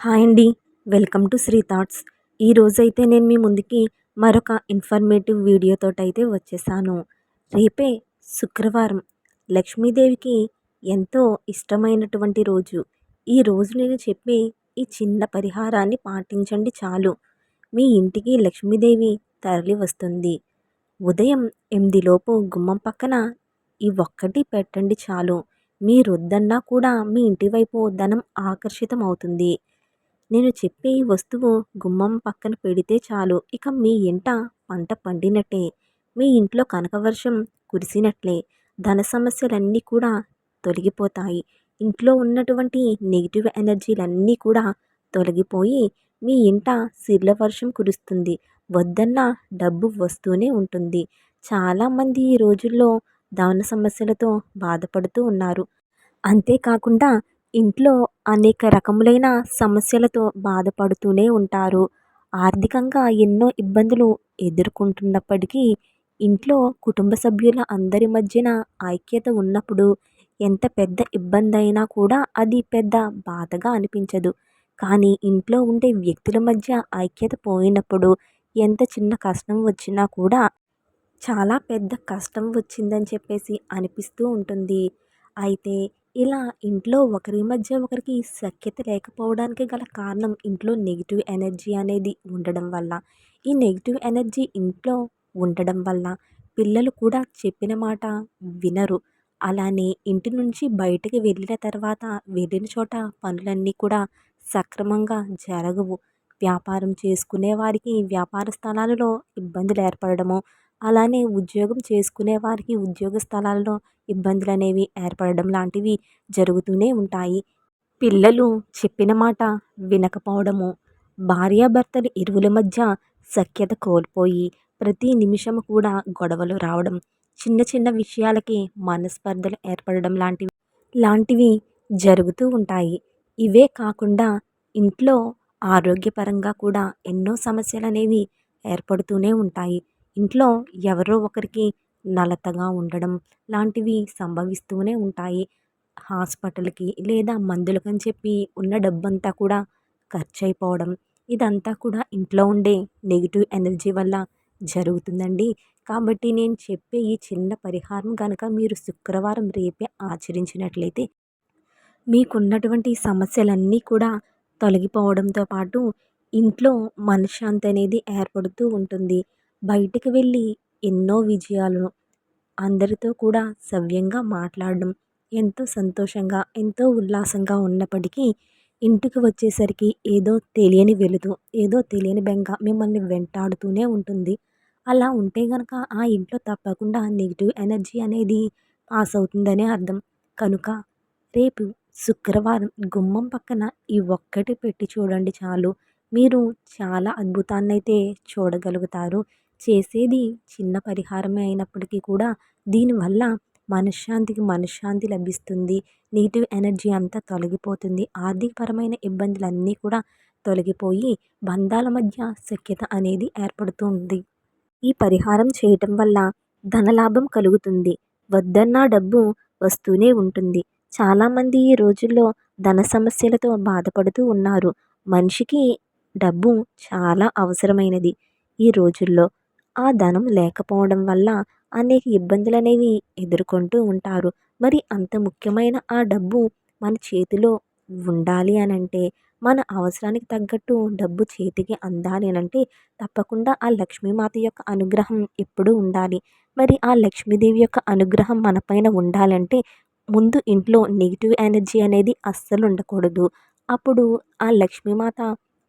Hi అండి. Welcome to Shri Thoughts. ఈరోజైతే నేను మీ ముందుకి మరొక ఇన్ఫర్మేటివ్ వీడియోతో అయితే వచ్చేసాను. రేపే శుక్రవారం. లక్ష్మీదేవికి ఎంతో ఇష్టమైనటువంటి రోజు. ఈ రోజు నేను చెప్పే ఈ చిన్న పరిహారాన్ని పాటించండి చాలు. మీ ఇంటికి లక్ష్మీదేవి తరలి వస్తుంది. ఉదయం ఎనిమిదిలోపు గుమ్మం పక్కన ఈ ఒక్కటి పెట్టండి చాలు. మీరొద్దన్నా కూడా మీ ఇంటి వైపు ధనం ఆకర్షితం అవుతుంది నేను చెప్పే ఈ వస్తువు గుమ్మం పక్కన పెడితే చాలు. ఇక మీ ఇంట పంట పండినట్టే. మీ ఇంట్లో కనకవర్షం కురిసినట్లే. ధన సమస్యలన్నీ కూడా తొలగిపోతాయి. ఇంట్లో ఉన్నటువంటి నెగిటివ్ ఎనర్జీలన్నీ కూడా తొలగిపోయి మీ ఇంట సిర్ల వర్షం కురుస్తుంది. వద్దన్న డబ్బు వస్తూనే ఉంటుంది. చాలామంది ఈ రోజుల్లో ధన సమస్యలతో బాధపడుతూ ఉన్నారు. అంతేకాకుండా ఇంట్లో అనేక రకములైన సమస్యలతో బాధపడుతూనే ఉంటారు. ఆర్థికంగా ఎన్నో ఇబ్బందులు ఎదుర్కొంటున్నప్పటికీ ఇంట్లో కుటుంబ సభ్యుల అందరి మధ్యన ఐక్యత ఉన్నప్పుడు ఎంత పెద్ద ఇబ్బంది అయినా కూడా అది పెద్ద బాధగా అనిపించదు. కానీ ఇంట్లో ఉండే వ్యక్తుల మధ్య ఐక్యత పోయినప్పుడు ఎంత చిన్న కష్టం వచ్చినా కూడా చాలా పెద్ద కష్టం వచ్చిందని చెప్పేసి అనిపిస్తూ ఉంటుంది. అయితే ఇలా ఇంట్లో ఒకరి మధ్య ఒకరికి సఖ్యత లేకపోవడానికి గల కారణం ఇంట్లో నెగిటివ్ ఎనర్జీ అనేది ఉండడం వల్ల. ఈ నెగిటివ్ ఎనర్జీ ఇంట్లో ఉండడం వల్ల పిల్లలు కూడా చెప్పిన మాట వినరు. అలానే ఇంటి నుంచి బయటకు వెళ్ళిన తర్వాత వెళ్ళిన చోట పనులన్నీ కూడా సక్రమంగా జరగవు. వ్యాపారం చేసుకునే వారికి వ్యాపార స్థలాలలో ఇబ్బందులు ఏర్పడడము అలానే ఉద్యోగం చేసుకునే వారికి ఉద్యోగ స్థలాల్లో ఇబ్బందులు అనేవి ఏర్పడడం లాంటివి జరుగుతూనే ఉంటాయి. పిల్లలు చెప్పిన మాట వినకపోవడము భార్యాభర్తలు ఇరువుల మధ్య సఖ్యత కోల్పోయి ప్రతి నిమిషం కూడా గొడవలు రావడం చిన్న చిన్న విషయాలకి మనస్పర్ధలు ఏర్పడడం లాంటివి లాంటివి జరుగుతూ ఉంటాయి. ఇవే కాకుండా ఇంట్లో ఆరోగ్యపరంగా కూడా ఎన్నో సమస్యలు అనేవి ఏర్పడుతూనే ఉంటాయి. ఇంట్లో ఎవరో ఒకరికి నలతగా ఉండడం లాంటివి సంభవిస్తూనే ఉంటాయి. హాస్పిటల్కి లేదా మందులకని చెప్పి ఉన్న డబ్బంతా కూడా ఖర్చు అయిపోవడం ఇదంతా కూడా ఇంట్లో ఉండే నెగిటివ్ ఎనర్జీ వల్ల జరుగుతుందండి. కాబట్టి నేను చెప్పే ఈ చిన్న పరిహారం కనుక మీరు శుక్రవారం రేపే ఆచరించినట్లయితే మీకున్నటువంటి సమస్యలన్నీ కూడా తొలగిపోవడంతో పాటు ఇంట్లో మనశ్శాంతి అనేది ఏర్పడుతూ ఉంటుంది. బయటికి వెళ్ళి ఎన్నో విజయాలను అందరితో కూడా సవ్యంగా మాట్లాడడం ఎంతో సంతోషంగా ఎంతో ఉల్లాసంగా ఉన్నప్పటికీ ఇంటికి వచ్చేసరికి ఏదో తెలియని వెలుతు ఏదో తెలియని బెంగ మిమ్మల్ని వెంటాడుతూనే ఉంటుంది. అలా ఉంటే కనుక ఆ ఇంట్లో తప్పకుండా నెగిటివ్ ఎనర్జీ అనేది పాస్ అవుతుందనే అర్థం. కనుక రేపు శుక్రవారం గుమ్మం పక్కన ఈ ఒక్కటి పెట్టి చూడండి చాలు. మీరు చాలా అద్భుతాన్ని అయితే చూడగలుగుతారు. చేసేది చిన్న పరిహారమే అయినప్పటికీ కూడా దీనివల్ల మనశ్శాంతికి మనశ్శాంతి లభిస్తుంది. నెగిటివ్ ఎనర్జీ అంతా తొలగిపోతుంది. ఆర్థికపరమైన ఇబ్బందులన్నీ కూడా తొలగిపోయి బంధాల మధ్య సఖ్యత అనేది ఏర్పడుతుంది. ఈ పరిహారం చేయటం వల్ల ధనలాభం కలుగుతుంది. వద్దన్నా డబ్బు వస్తూనే ఉంటుంది. చాలామంది ఈ రోజుల్లో ధన సమస్యలతో బాధపడుతూ ఉన్నారు. మనిషికి డబ్బు చాలా అవసరమైనది. ఈ రోజుల్లో ఆ ధనం లేకపోవడం వల్ల అనేక ఇబ్బందులు అనేవి ఎదుర్కొంటూ ఉంటారు. మరి అంత ముఖ్యమైన ఆ డబ్బు మన చేతిలో ఉండాలి అని అంటే మన అవసరానికి తగ్గట్టు డబ్బు చేతికి అందాలి అని అంటే తప్పకుండా ఆ లక్ష్మీమాత యొక్క అనుగ్రహం ఎప్పుడూ ఉండాలి. మరి ఆ లక్ష్మీదేవి యొక్క అనుగ్రహం మనపైన ఉండాలంటే ముందు ఇంట్లో నెగిటివ్ ఎనర్జీ అనేది అస్సలు ఉండకూడదు. అప్పుడు ఆ లక్ష్మీమాత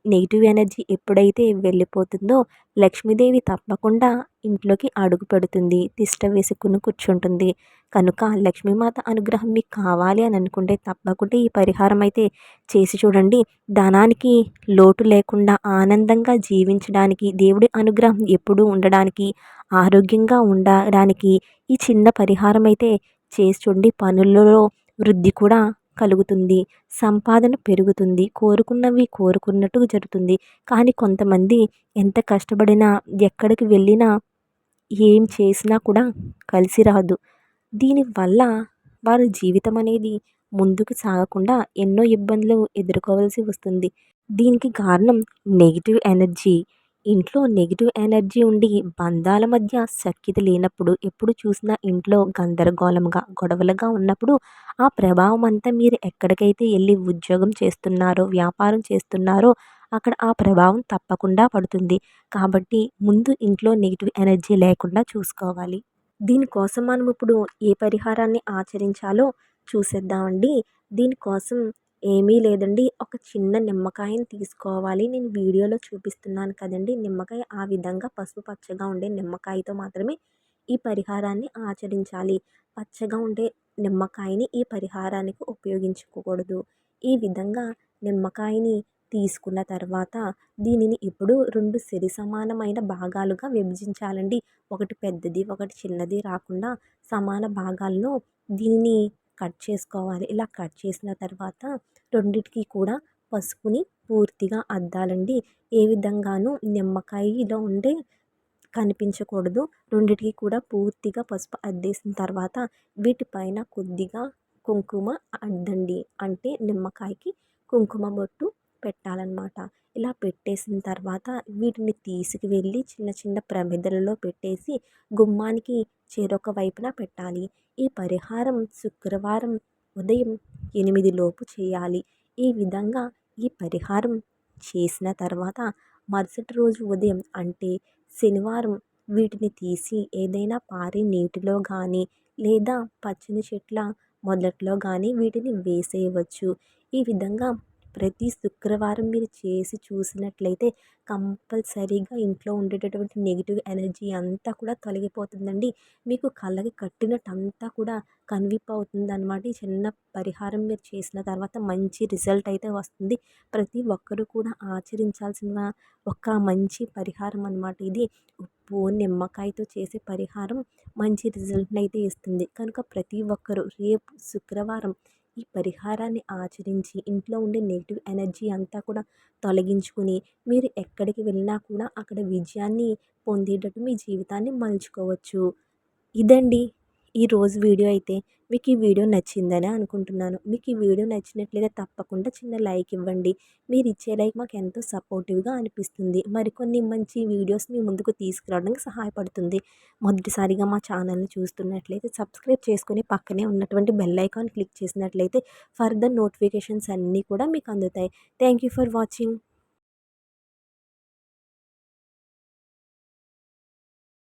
నెగిటివ్ ఎనర్జీ ఎప్పుడైతే వెళ్ళిపోతుందో లక్ష్మీదేవి తప్పకుండా ఇంట్లోకి అడుగు పెడుతుంది తిష్ట వేసుకుని కూర్చుంటుంది. కనుక లక్ష్మీమాత అనుగ్రహం మీకు కావాలి అని అనుకుంటే తప్పకుండా ఈ పరిహారం అయితే చేసి చూడండి. ధనానికి లోటు లేకుండా ఆనందంగా జీవించడానికి దేవుడి అనుగ్రహం ఎప్పుడూ ఉండడానికి ఆరోగ్యంగా ఉండడానికి ఈ చిన్న పరిహారం అయితే చేసి చూడండి. పనులలో వృద్ధి కూడా కలుగుతుంది. సంపాదన పెరుగుతుంది. కోరుకున్నవి కోరుకున్నట్టు జరుగుతుంది. కానీ కొంతమంది ఎంత కష్టపడినా ఎక్కడికి వెళ్ళినా ఏం చేసినా కూడా కలిసి రాదు. దీనివల్ల వారి జీవితం అనేది ముందుకు సాగకుండా ఎన్నో ఇబ్బందులు ఎదుర్కోవాల్సి వస్తుంది. దీనికి కారణం నెగిటివ్ ఎనర్జీ. ఇంట్లో నెగిటివ్ ఎనర్జీ ఉండి బంధాల మధ్య సఖ్యత లేనప్పుడు ఎప్పుడు చూసినా ఇంట్లో గందరగోళంగా గొడవలుగా ఉన్నప్పుడు ఆ ప్రభావం అంతా మీరు ఎక్కడికైతే వెళ్ళి ఉద్యోగం చేస్తున్నారో వ్యాపారం చేస్తున్నారో అక్కడ ఆ ప్రభావం తప్పకుండా పడుతుంది. కాబట్టి ముందు ఇంట్లో నెగిటివ్ ఎనర్జీ లేకుండా చూసుకోవాలి. దీనికోసం మనం ఇప్పుడు ఏ పరిహారాన్ని ఆచరించాలో చూసేద్దామండి. దీనికోసం ఏమీ లేదండి. ఒక చిన్న నిమ్మకాయని తీసుకోవాలి. నేను వీడియోలో చూపిస్తున్నాను కదండి. నిమ్మకాయ ఆ విధంగా పసుపు పచ్చగా ఉండే నిమ్మకాయతో మాత్రమే ఈ పరిహారాన్ని ఆచరించాలి. పచ్చగా ఉండే నిమ్మకాయని ఈ పరిహారానికి ఉపయోగించుకోకూడదు. ఈ విధంగా నిమ్మకాయని తీసుకున్న తర్వాత దీనిని ఇప్పుడు రెండు సరి సమానమైన భాగాలుగా విభజించాలండి. ఒకటి పెద్దది ఒకటి చిన్నది రాకుండా సమాన భాగాల్లో దీన్ని కట్ చేసుకోవాలి. ఇలా కట్ చేసిన తర్వాత రెండిటికి కూడా పసుపుని పూర్తిగా అద్దాలండి. ఏ విధంగానూ నిమ్మకాయలో ఉండే కనిపించకూడదు. రెండిటికి కూడా పూర్తిగా పసుపు అద్దేసిన తర్వాత వీటిపైన కొద్దిగా కుంకుమ అద్దండి. అంటే నిమ్మకాయకి కుంకుమ బొట్టు పెట్టాలన్నమాట. ఇలా పెట్టేసిన తర్వాత వీటిని తీసుకువెళ్ళి చిన్న చిన్న ప్రమిదలలో పెట్టేసి గుమ్మానికి చెరొక వైపున పెట్టాలి. ఈ పరిహారం శుక్రవారం ఉదయం ఎనిమిది లోపు చేయాలి. ఈ విధంగా ఈ పరిహారం చేసిన తర్వాత మరుసటి రోజు ఉదయం అంటే శనివారం వీటిని తీసి ఏదైనా పారే నీటిలో కానీ లేదా పచ్చని చెట్ల మొదట్లో కానీ వీటిని వేసేయవచ్చు. ఈ విధంగా ప్రతి శుక్రవారం మీరు చేసి చూసినట్లయితే కంపల్సరీగా ఇంట్లో ఉండేటటువంటి నెగిటివ్ ఎనర్జీ అంతా కూడా తొలగిపోతుందండి. మీకు కళ్ళకి కట్టినట్టు అంతా కూడా కన్విప్ అవుతుంది అనమాట ఈ చిన్న పరిహారం మీరు చేసిన తర్వాత మంచి రిజల్ట్ అయితే వస్తుంది. ప్రతి ఒక్కరూ కూడా ఆచరించాల్సిన ఒక మంచి పరిహారం అనమాట ఇది. ఉప్పు నిమ్మకాయతో చేసే పరిహారం మంచి రిజల్ట్ని అయితే ఇస్తుంది. కనుక ప్రతి ఒక్కరూ రేపు శుక్రవారం ఈ పరిహారాన్ని ఆచరించి ఇంట్లో ఉండే నెగిటివ్ ఎనర్జీ అంతా కూడా తొలగించుకుని మీరు ఎక్కడికి వెళ్ళినా కూడా అక్కడ విజయాన్ని పొందేటట్టు మీ జీవితాన్ని మలుచుకోవచ్చు. ఇదండి. ఈరోజు వీడియో అయితే మీకు ఈ వీడియో నచ్చిందని అనుకుంటున్నాను. మీకు ఈ వీడియో నచ్చినట్లయితే తప్పకుండా చిన్న లైక్ ఇవ్వండి. మీరు ఇచ్చే లైక్ మాకు ఎంతో సపోర్టివ్గా అనిపిస్తుంది. మరికొన్ని మంచి వీడియోస్ మీ ముందుకు తీసుకురావడానికి సహాయపడుతుంది. మొదటిసారిగా మా ఛానల్ని చూస్తున్నట్లయితే సబ్స్క్రైబ్ చేసుకుని పక్కనే ఉన్నటువంటి బెల్ ఐకాన్ క్లిక్ చేసినట్లయితే ఫర్దర్ నోటిఫికేషన్స్ అన్నీ కూడా మీకు అందుతాయి. Thank you for watching.